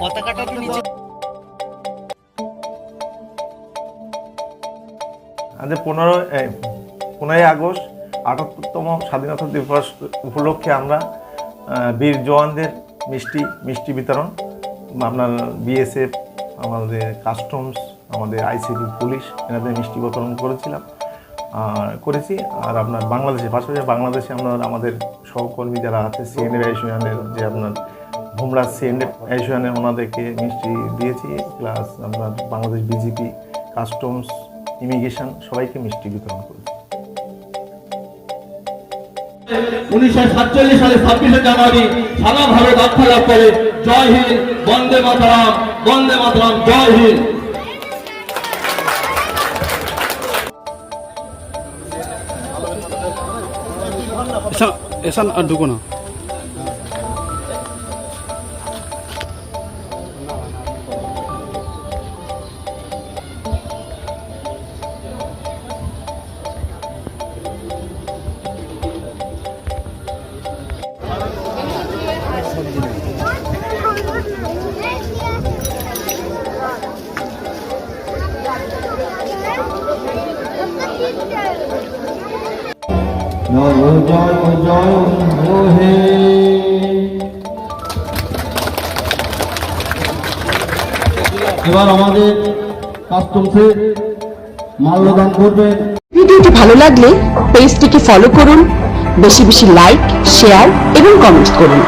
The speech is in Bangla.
পতাকাটা কি নিচে আজ পনেরো পনেরোই আগস্ট আটাত্তরতম স্বাধীনতা দিবস উপলক্ষে আমরা বীর জওয়ানদের মিষ্টি মিষ্টি বিতরণ, আপনার বিএসএফ, আমাদের কাস্টমস, আমাদের আইসিবি পুলিশ, এনাদের মিষ্টি বিতরণ করেছিলাম। করেছি। আর আপনার বাংলাদেশে, পাশাপাশি বাংলাদেশে আপনার আমাদের সহকর্মী যারা আছে সিএনএ অ্যাসোসিয়েশনের যে আপনার ভুমরাজ সিএনএ অ্যাসোসিয়েশনের ওনাদেরকে মিষ্টি দিয়েছি প্লাস আপনার বাংলাদেশ বিজেপি কাস্টমস ইমিগ্রেশন সবাইকে মিষ্টি বিতরণ করেছি। উনিশশো সাতচল্লিশ সালে ছাব্বিশে জানুয়ারি সারা ভারত আখ্যা লাভ করে, জয় হিন্দ, বন্দে মাতরম বন্দে মাতরম, জয় হিন্দ। 에산, 에산, 아, 누구나. জয় জয় হে এবার আমাদের কাস্টমসে মাল্যদান করবেন ভিডিওটি ভালো লাগলে পেজটিকে ফলো করুন, বেশি বেশি লাইক শেয়ার এবং কমেন্ট করুন।